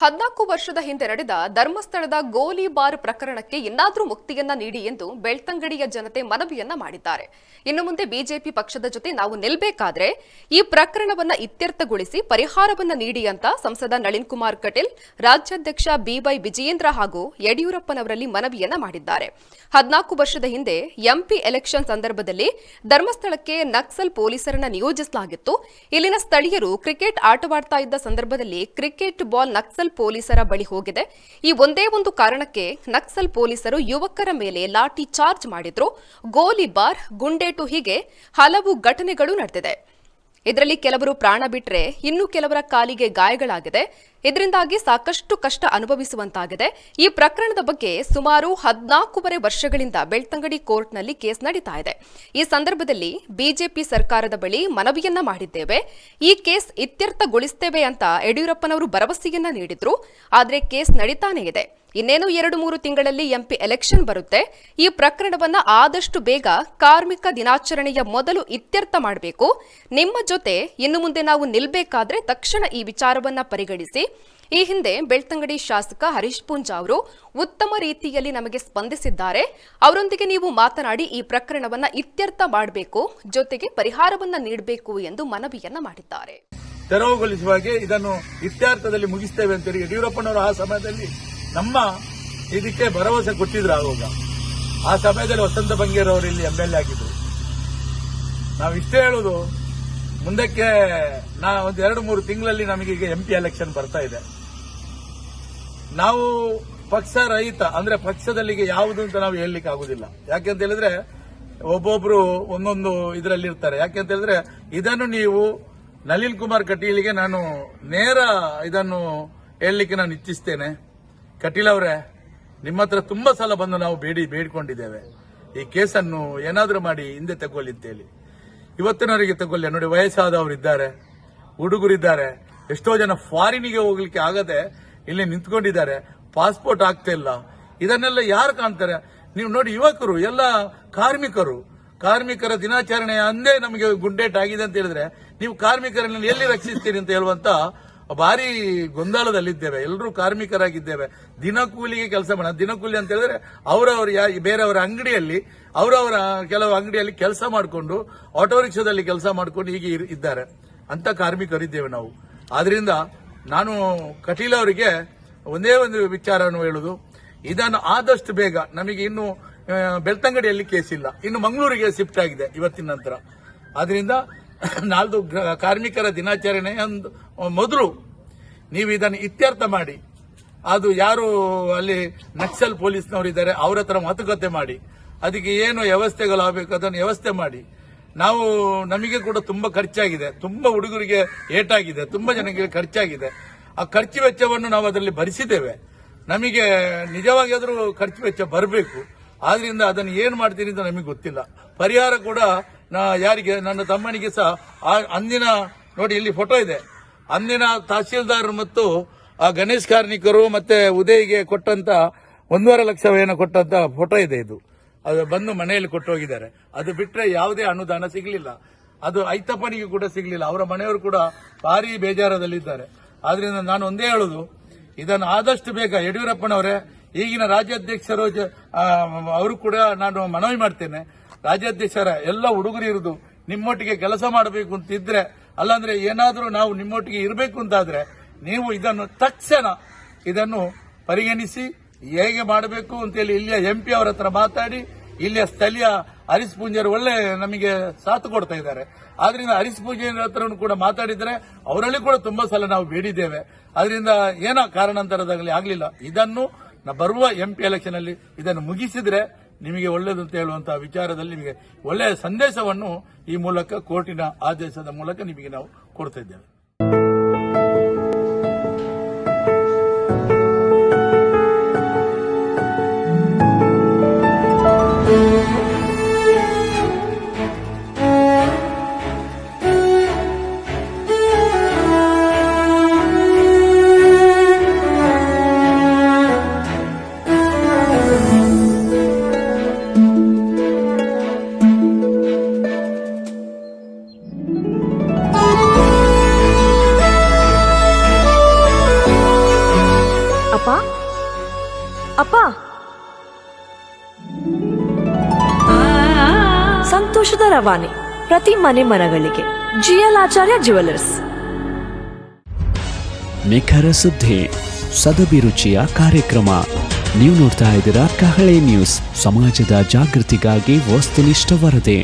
ಹದ್ನಾಲ್ಕು ವರ್ಷದ ಹಿಂದೆ ನಡೆದ ಧರ್ಮಸ್ಥಳದ ಗೋಲಿ ಬಾರ್ ಪ್ರಕರಣಕ್ಕೆ ಇನ್ನಾದರೂ ಮುಕ್ತಿಯನ್ನ ನೀಡಿ ಎಂದು ಬೆಳ್ತಂಗಡಿಯ ಜನತೆ ಮನವಿಯನ್ನ ಮಾಡಿದ್ದಾರೆ. ಇನ್ನು ಮುಂದೆ ಬಿಜೆಪಿ ಪಕ್ಷದ ಜೊತೆ ನಾವು ನಿಲ್ಬೇಕಾದ್ರೆ ಈ ಪ್ರಕರಣವನ್ನ ಇತ್ಯರ್ಥಗೊಳಿಸಿ ಪರಿಹಾರವನ್ನ ನೀಡಿ ಅಂತ ಸಂಸದ ನಳಿನ್ ಕುಮಾರ್ ಕಟೀಲ್, ರಾಜ್ಯಾಧ್ಯಕ್ಷ ಬಿವೈ ವಿಜಯೇಂದ್ರ ಹಾಗೂ ಯಡಿಯೂರಪ್ಪನವರಲ್ಲಿ ಮನವಿಯನ್ನ ಮಾಡಿದ್ದಾರೆ. ಹದ್ನಾಲ್ಕು ವರ್ಷದ ಹಿಂದೆ ಎಂಪಿ ಎಲೆಕ್ಷನ್ ಸಂದರ್ಭದಲ್ಲಿ ಧರ್ಮಸ್ಥಳಕ್ಕೆ ನಕ್ಸಲ್ ಪೊಲೀಸರನ್ನ ನಿಯೋಜಿಸಲಾಗಿತ್ತು. ಇಲ್ಲಿನ ಸ್ಥಳೀಯರು ಕ್ರಿಕೆಟ್ ಆಟವಾಡ್ತಾ ಇದ್ದ ಸಂದರ್ಭದಲ್ಲಿ ಕ್ರಿಕೆಟ್ ಬಾಲ್ ನಕ್ಸಲ್ ಪೊಲೀಸರ ಬಳಿ ಹೋಗಿದೆ. ಈ ಒಂದೇ ಒಂದು ಕಾರಣಕ್ಕೆ ನಕ್ಸಲ್ ಪೊಲೀಸರು ಯುವಕರ ಮೇಲೆ ಲಾಠಿ ಚಾರ್ಜ್ ಮಾಡಿದ್ರು. ಗೋಲಿಬಾರ್ ಗುಂಡೇಟು ಹೀಗೆ ಹಲವು ಘಟನೆಗಳು ನಡೆದಿದೆ. ಇದರಲ್ಲಿ ಕೆಲವರು ಪ್ರಾಣ ಬಿಟ್ರೆ ಇನ್ನು ಕೆಲವರ ಕಾಲಿಗೆ ಗಾಯಗಳಾಗಿದೆ. ಇದರಿಂದಾಗಿ ಸಾಕಷ್ಟು ಕಷ್ಟ ಅನುಭವಿಸುವಂತಾಗಿದೆ. ಈ ಪ್ರಕರಣದ ಬಗ್ಗೆ ಸುಮಾರು ಹದಿನಾಲ್ಕೂವರೆ ವರ್ಷಗಳಿಂದ ಬೆಳ್ತಂಗಡಿ ಕೋರ್ಟ್ನಲ್ಲಿ ಕೇಸ್ ನಡೀತಾ ಇದೆ. ಈ ಸಂದರ್ಭದಲ್ಲಿ ಬಿಜೆಪಿ ಸರ್ಕಾರದ ಬಳಿ ಮನವಿಯನ್ನ ಮಾಡಿದ್ದೇವೆ. ಈ ಕೇಸ್ ಇತ್ಯರ್ಥಗೊಳಿಸ್ತೇವೆ ಅಂತ ಯಡಿಯೂರಪ್ಪನವರು ಭರವಸೆಯನ್ನ ನೀಡಿದ್ರು. ಆದರೆ ಕೇಸ್ ನಡೀತಾನೇ ಇದೆ. ಇನ್ನೇನು ಎರಡು ಮೂರು ತಿಂಗಳಲ್ಲಿ ಎಂಪಿ ಎಲೆಕ್ಷನ್ ಬರುತ್ತೆ. ಈ ಪ್ರಕರಣವನ್ನ ಆದಷ್ಟು ಬೇಗ ಕಾರ್ಮಿಕ ದಿನಾಚರಣೆಯ ಮೊದಲು ಇತ್ಯರ್ಥ ಮಾಡಬೇಕು. ನಿಮ್ಮ ಜೊತೆ ಇನ್ನು ಮುಂದೆ ನಾವು ನಿಲ್ಬೇಕಾದ್ರೆ ತಕ್ಷಣ ಈ ವಿಚಾರವನ್ನ ಪರಿಗಣಿಸಿ ಈ ಹಿಂದೆ ಬೆಳ್ತಂಗಡಿ ಶಾಸಕ ಹರೀಶ್ ಪೂಂಜಾ ಅವರು ಉತ್ತಮ ರೀತಿಯಲ್ಲಿ ನಮಗೆ ಸ್ಪಂದಿಸಿದ್ದಾರೆ. ಅವರೊಂದಿಗೆ ನೀವು ಮಾತನಾಡಿ ಈ ಪ್ರಕರಣವನ್ನ ಇತ್ಯರ್ಥ ಮಾಡಬೇಕು, ಜೊತೆಗೆ ಪರಿಹಾರವನ್ನ ನೀಡಬೇಕು ಎಂದು ಮನವಿಯನ್ನ ಮಾಡಿದ್ದಾರೆ. ತೆರವುಗೊಳಿಸುವಾಗೆ ಇದನ್ನು ಇತ್ಯರ್ಥದಲ್ಲಿ ಮುಗಿಸ್ತೇವೆ ಅಂತೇಳಿ ಯಡಿಯೂರಪ್ಪನವರು ಆ ಸಮಯದಲ್ಲಿ ನಮ್ಮ ಇದಕ್ಕೆ ಭರವಸೆ ಕೊಟ್ಟಿದ್ರು ಆವಾಗ. ಆ ಸಮಯದಲ್ಲಿ ವಸಂತ ಬಂಗೇರವರು ಇಲ್ಲಿ ಎಂಎಲ್ಎ ಆಗಿದ್ರು. ನಾವು ಇಷ್ಟೇ ಹೇಳುದು ಮುಂದಕ್ಕೆ ನಾ ಒಂದು ಎರಡು ಮೂರು ತಿಂಗಳಲ್ಲಿ ನಮಗೆ ಈಗ ಎಂಪಿ ಎಲೆಕ್ಷನ್ ಬರ್ತಾ ಇದೆ. ನಾವು ಪಕ್ಷ ರಹಿತ, ಅಂದ್ರೆ ಪಕ್ಷದಲ್ಲಿಗೆ ಯಾವುದು ಅಂತ ನಾವು ಹೇಳಲಿಕ್ಕೆ ಆಗುದಿಲ್ಲ. ಯಾಕೆಂತ ಹೇಳಿದ್ರೆ ಒಬ್ಬೊಬ್ರು ಒಂದೊಂದು ಇದರಲ್ಲಿ ಇರ್ತಾರೆ. ಯಾಕೆಂತ ಹೇಳಿದ್ರೆ ಇದನ್ನು ನೀವು ನಳಿನ್ ಕುಮಾರ್ ಕಟೀಲ್ಗೆ ನಾನು ನೇರ ಇದನ್ನು ಹೇಳಲಿಕ್ಕೆ ನಾನು ಇಚ್ಛಿಸ್ತೇನೆ. ಕಟೀಲ್ ಅವರೇ, ನಿಮ್ಮ ಹತ್ರ ತುಂಬಾ ಸಲ ಬಂದು ನಾವು ಬೇಡಿ, ಬೇಡಿಕೊಂಡಿದ್ದೇವೆ. ಈ ಕೇಸನ್ನು ಏನಾದರೂ ಮಾಡಿ ಹಿಂದೆ ತಗೊಳ್ಳಿ ಅಂತೇಳಿ ಇವತ್ತಿನವರಿಗೆ ತಗೊಳ್ಳಿ. ನೋಡಿ ವಯಸ್ಸಾದವರು ಇದ್ದಾರೆ ಹುಡುಗರಿದ್ದಾರೆ, ಎಷ್ಟೋ ಜನ ಫಾರಿನಿಗೆ ಹೋಗ್ಲಿಕ್ಕೆ ಆಗದೆ ಇಲ್ಲಿ ನಿಂತ್ಕೊಂಡಿದ್ದಾರೆ. ಪಾಸ್ಪೋರ್ಟ್ ಆಗ್ತಾ ಇಲ್ಲ. ಇದನ್ನೆಲ್ಲ ಯಾರು ಕಾಣ್ತಾರೆ? ನೀವು ನೋಡಿ, ಯುವಕರು, ಎಲ್ಲ ಕಾರ್ಮಿಕರು. ಕಾರ್ಮಿಕರ ದಿನಾಚರಣೆ ಅಂದೇ ನಮಗೆ ಗುಂಡೇಟ್ ಆಗಿದೆ ಅಂತ ಹೇಳಿದ್ರೆ, ನೀವು ಕಾರ್ಮಿಕರನ್ನು ಎಲ್ಲಿ ರಕ್ಷಿಸ್ತೀರಿ ಅಂತ ಹೇಳುವಂತ ಭಾರಿ ಗೊಂದಲದಲ್ಲಿದ್ದೇವೆ. ಎಲ್ಲರೂ ಕಾರ್ಮಿಕರಾಗಿದ್ದೇವೆ. ದಿನಕೂಲಿಗೆ ಕೆಲಸ ಮಾಡ ದಿನಕೂಲಿ ಅಂತ ಹೇಳಿದ್ರೆ ಅವರವರ ಯಾ- ಬೇರೆಯವರ ಅಂಗಡಿಯಲ್ಲಿ, ಅವರವರ ಕೆಲವು ಅಂಗಡಿಯಲ್ಲಿ ಕೆಲಸ ಮಾಡಿಕೊಂಡು, ಆಟೋ ರಿಕ್ಷಾದಲ್ಲಿ ಕೆಲಸ ಮಾಡಿಕೊಂಡು ಹೀಗೆ ಇದ್ದಾರೆ. ಅಂತ ಕಾರ್ಮಿಕರಿದ್ದೇವೆ ನಾವು. ಆದ್ರಿಂದ ನಾನು ಕಟೀಲ್ ಅವರಿಗೆ ಒಂದೇ ಒಂದು ವಿಚಾರವನ್ನು ಹೇಳುದು. ಇದನ್ನು ಆದಷ್ಟು ಬೇಗ, ನಮಗೆ ಇನ್ನು ಬೆಳ್ತಂಗಡಿಯಲ್ಲಿ ಕೇಸ್ ಇಲ್ಲ. ಇನ್ನು ಮಂಗಳೂರಿಗೆ ಶಿಫ್ಟ್ ಆಗಿದೆ ಇವತ್ತಿನ ನಂತರ. ಆದ್ರಿಂದ ನಾಲ್ದು ಕಾರ್ಮಿಕರ ದಿನಾಚರಣೆ ಒಂದು ಮೊದಲು ನೀವು ಇದನ್ನು ಇತ್ಯರ್ಥ ಮಾಡಿ. ಅದು ಯಾರು ಅಲ್ಲಿ ನಕ್ಸಲ್ ಪೊಲೀಸ್ನವರು ಇದ್ದಾರೆ, ಅವರ ಹತ್ರ ಮಾತುಕತೆ ಮಾಡಿ. ಅದಕ್ಕೆ ಏನು ವ್ಯವಸ್ಥೆಗಳು ಆಗಬೇಕು, ಅದನ್ನು ವ್ಯವಸ್ಥೆ ಮಾಡಿ. ನಾವು, ನಮಗೆ ಕೂಡ ತುಂಬ ಖರ್ಚಾಗಿದೆ, ತುಂಬ ಹುಡುಗರಿಗೆ ಏಟಾಗಿದೆ, ತುಂಬ ಜನಕ್ಕೆ ಖರ್ಚಾಗಿದೆ. ಆ ಖರ್ಚು ವೆಚ್ಚವನ್ನು ನಾವು ಅದರಲ್ಲಿ ಭರಿಸಿದ್ದೇವೆ. ನಮಗೆ ನಿಜವಾಗಿ ಆದರೂ ಖರ್ಚು ವೆಚ್ಚ ಬರಬೇಕು. ಆದ್ರಿಂದ ಅದನ್ನು ಏನು ಮಾಡ್ತೀನಿ ಅಂತ ನಮಗೆ ಗೊತ್ತಿಲ್ಲ. ಪರಿಹಾರ ಕೂಡ ನಾ ಯಾರಿಗೆ, ನನ್ನ ತಮ್ಮನಿಗೆ ಸಹ, ಆ ಅಂದಿನ, ನೋಡಿ ಇಲ್ಲಿ ಫೋಟೋ ಇದೆ. ಅಂದಿನ ತಹಸೀಲ್ದಾರರು ಮತ್ತು, ಆ ಗಣೇಶ್ ಕಾರ್ಮಿಕರು ಮತ್ತೆ ಉದಯ್ಗೆ ಕೊಟ್ಟಂತ ಒಂದೂವರೆ ಲಕ್ಷವೇನೋ ಕೊಟ್ಟಂತ ಫೋಟೋ ಇದೆ ಇದು. ಅದು ಬಂದು ಮನೆಯಲ್ಲಿ ಕೊಟ್ಟು ಹೋಗಿದ್ದಾರೆ ಅದು ಬಿಟ್ಟರೆ ಯಾವುದೇ ಅನುದಾನ ಸಿಗಲಿಲ್ಲ. ಅದು ಐತಪ್ಪನಿಗೆ ಕೂಡ ಸಿಗಲಿಲ್ಲ. ಅವರ ಮನೆಯವರು ಕೂಡ ಭಾರಿ ಬೇಜಾರದಲ್ಲಿದ್ದಾರೆ. ಆದ್ರಿಂದ ನಾನು ಒಂದೇ ಹೇಳುದು, ಇದನ್ನು ಆದಷ್ಟು ಬೇಗ ಯಡಿಯೂರಪ್ಪನವರೇ, ಈಗಿನ ರಾಜ್ಯಾಧ್ಯಕ್ಷರು ಅವರು ಕೂಡ ನಾನು ಮನವಿ ಮಾಡ್ತೇನೆ. ರಾಜ್ಯಾಧ್ಯಕ್ಷರ ಎಲ್ಲ ಹುಡುಗರು ಇರುದು ನಿಮ್ಮೊಟ್ಟಿಗೆ ಕೆಲಸ ಮಾಡಬೇಕು ಅಂತ ಇದ್ರೆ ಅಲ್ಲಾಂದ್ರೆ ಏನಾದರೂ ನಾವು ನಿಮ್ಮೊಟ್ಟಿಗೆ ಇರಬೇಕು ಅಂತಾದ್ರೆ, ನೀವು ಇದನ್ನು ತಕ್ಷಣ ಇದನ್ನು ಪರಿಗಣಿಸಿ ಹೇಗೆ ಮಾಡಬೇಕು ಅಂತೇಳಿ ಇಲ್ಲಿಯ ಎಂಪಿ ಅವರ ಹತ್ರ ಮಾತಾಡಿ, ಇಲ್ಲಿಯ ಸ್ಥಳೀಯ ಹರೀಶ್ ಪೂಂಜರು ಒಳ್ಳೆ ನಮಗೆ ಸಾಥ್ ಕೊಡ್ತಾ ಇದ್ದಾರೆ. ಆದ್ರಿಂದ ಹರೀಶ್ ಪೂಂಜರ ಹತ್ರ ಕೂಡ ಮಾತಾಡಿದ್ರೆ ಅವರಲ್ಲಿ ಕೂಡ ತುಂಬಾ ಸಲ ನಾವು ಬೇಡಿದ್ದೇವೆ. ಅದರಿಂದ ಏನೋ ಕಾರಣಾಂತರದಾಗಲಿ ಆಗಲಿಲ್ಲ. ಇದನ್ನು ಬರುವ ಬರುವ ಎಂಪಿ ಎಲೆಕ್ಷನ್ ಅಲ್ಲಿ ಇದನ್ನು ಮುಗಿಸಿದ್ರೆ ನಿಮಗೆ ಒಳ್ಳೇದು ಅಂತ ಹೇಳುವಂತಹ ವಿಚಾರದಲ್ಲಿ ನಿಮಗೆ ಒಳ್ಳೆಯ ಸಂದೇಶವನ್ನು ಈ ಮೂಲಕ ಕೋರ್ಟಿನ ಆದೇಶದ ಮೂಲಕ ನಿಮಗೆ ನಾವು ಕೊಡ್ತಾ ಸಂತೋಷದ ರವಾನೆ ಪ್ರತಿ ಮನೆ ಮನಗಳಿಗೆ ಜಿಎಲ್ ಆಚಾರ್ಯ ಜ್ಯುವೆಲರ್ಸ್. ನಿಖರ ಸುದ್ದಿ ಸದಭಿರುಚಿಯ ಕಾರ್ಯಕ್ರಮ. ನೀವು ನೋಡ್ತಾ ಇದ್ದೀರಾ ಕಹಳೆ ನ್ಯೂಸ್. ಸಮಾಜದ ಜಾಗೃತಿಗಾಗಿ ವಸ್ತುನಿಷ್ಠ ವರದಿ.